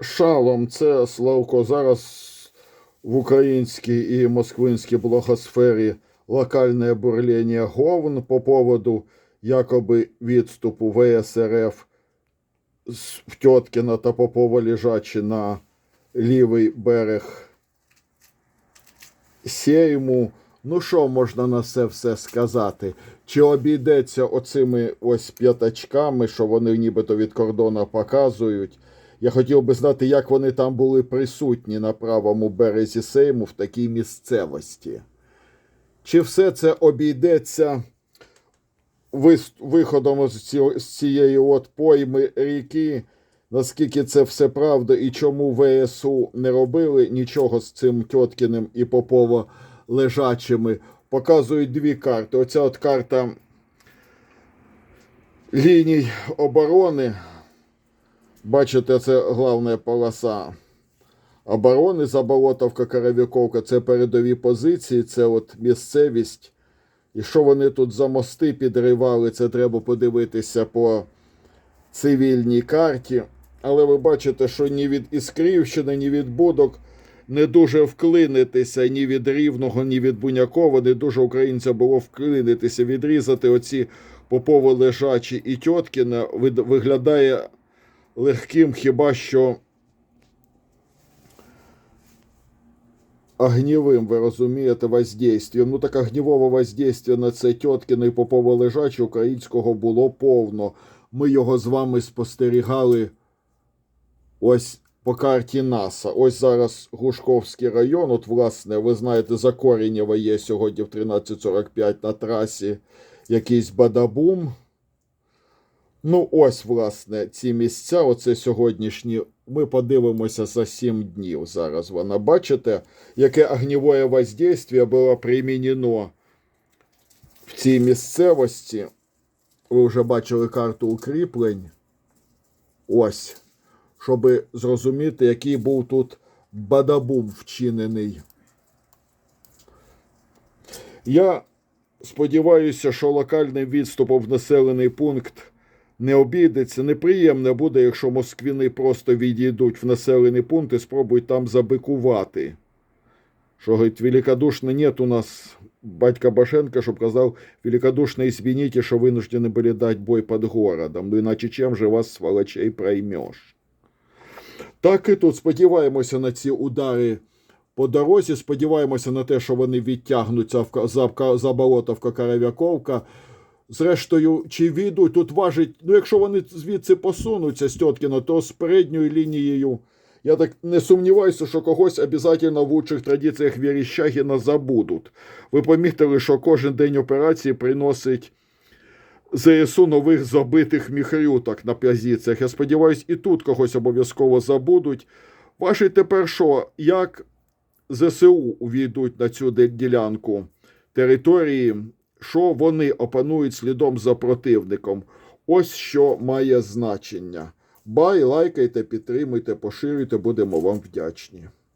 Шалом, це Славко. Зараз в українській і москвинській блогосфері локальне бурлення говн по поводу якоби відступу ВСРФ з Тьоткіна та Попова лежачи на лівий берег Сейму. Ну, що можна на це все сказати? Чи обійдеться оцими ось п'ятачками, що вони нібито від кордону показують? Я хотів би знати, як вони там були присутні на правому березі Сейму в такій місцевості. Чи все це обійдеться виходом з, цієї от пойми ріки? Наскільки це все правда і чому ВСУ не робили нічого з цим Тьоткіним і Попово лежачими? Показують дві карти. Оця от карта ліній оборони. Бачите, це головна полоса оборони Заболотовка, Коровіковка. Це передові позиції, це от місцевість. І що вони тут за мости підривали, це треба подивитися по цивільній карті. Але ви бачите, що ні від Іскрівщини, ні від Будок не дуже вклинитися ні від Рівного, ні від Бунякова. Не дуже українцям було вклинитися, відрізати оці попови лежачі і Тьоткіна виглядає легким хіба що огневым, ви розумієте, воздействием. Ну так огневого воздействия на це Тьоткіна і Попова лежачі українського було повно. Ми його з вами спостерігали ось по карті НАСА. Ось зараз Гушковський район. От, власне, ви знаєте, за Корінєва є сьогодні в 13.45 на трасі якийсь бадабум. Ну, ось, власне, ці місця, оце сьогоднішні. Ми подивимося за 7 днів. Зараз вона бачите, яке огневое воздействие було примінено в цій місцевості. Ви вже бачили карту укріплень. Ось. Щоб зрозуміти, який був тут бадабум вчинений. Я сподіваюся, що локальним відступом в населений пункт не обійдеться. Неприємно буде, якщо москвіни просто відійдуть в населений пункт і спробують там забикувати. Що говорить, великодушно нет у нас батька Башенка, щоб казав, великодушно извините, що вынуждены были дать бой под городом. Ну іначе чим же вас, сволочей, проймеш? Так і тут сподіваємося на ці удари по дорозі, сподіваємося на те, що вони відтягнуться в Ка- за, Ка- за Болотовка Карав'яковка. Зрештою, чи відуть, тут важить, ну якщо вони звідси посунуться з Тьоткіна, то з передньою лінією. Я так не сумніваюся, що когось обов'язково в лучших традиціях Віріщагіна забудуть. Ви помітили, що кожен день операції приносить ЗСУ нових забитих міхрюток на позиціях. Я сподіваюся, і тут когось обов'язково забудуть. Ваші тепер що, як ЗСУ увійдуть на цю ділянку території, що вони опанують слідом за противником? Ось що має значення. Бай, лайкайте, підтримуйте, поширюйте, будемо вам вдячні.